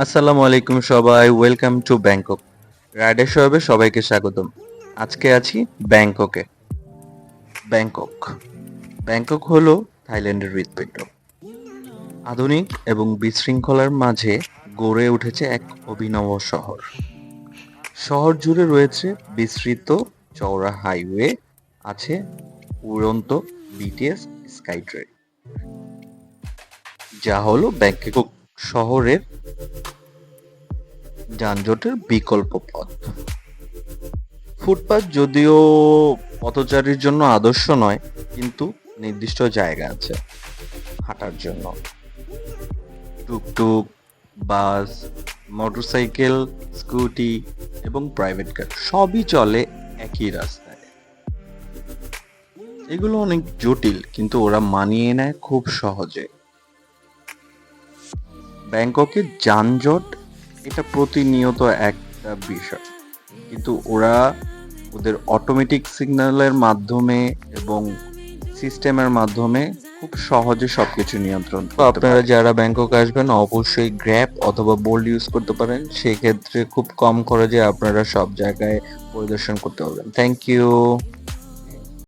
আসসালামু আলাইকুম সবাই ওয়েলকাম টু ব্যাংকক রাইডার শোয়াবে সবাইকে স্বাগতম। আজকে আছি ব্যাংককে। ব্যাংকক। ব্যাংকক হলো থাইল্যান্ডের হৃৎপিণ্ড আধুনিক এবং বিশৃঙ্খলার মাঝে গড়ে উঠেছে এক অভিনব শহর। শহর জুড়ে রয়েছে বিস্তৃত চওড়া হাইওয়ে, আছে উড়ন্ত বিটিএস স্কাই ট্রেন যা হলো ব্যাংকক। শহরের যানজটের বিকল্প পথ। ফুটপাথ যদিও পথচারীর জন্য আদর্শ নয়, কিন্তু নির্দিষ্ট জায়গা আছে হাঁটার জন্য। টুকটুক, বাস, মোটরসাইকেল, স্কুটি এবং প্রাইভেট কার সবই চলে একই রাস্তায়। এগুলো অনেক জটিল, কিন্তু ওরা মানিয়ে নেয় খুব সহজে। ব্যাংককে যানজট, এটা প্রতিনিয়ত একটা বিষয়। কিন্তু ওরা ওদের অটোমেটিক সিগন্যালের মাধ্যমে এবং সিস্টেমের মাধ্যমে খুব সহজে সবকিছু নিয়ন্ত্রণ আপনারা যারা ব্যাংকক আসবেন, অবশ্যই গ্র্যাপ অথবা বোল্ড ইউজ করতে পারেন। সেক্ষেত্রে খুব কম খরচে আপনারা সব জায়গায় পরিদর্শন করতে পারবেন। Thank you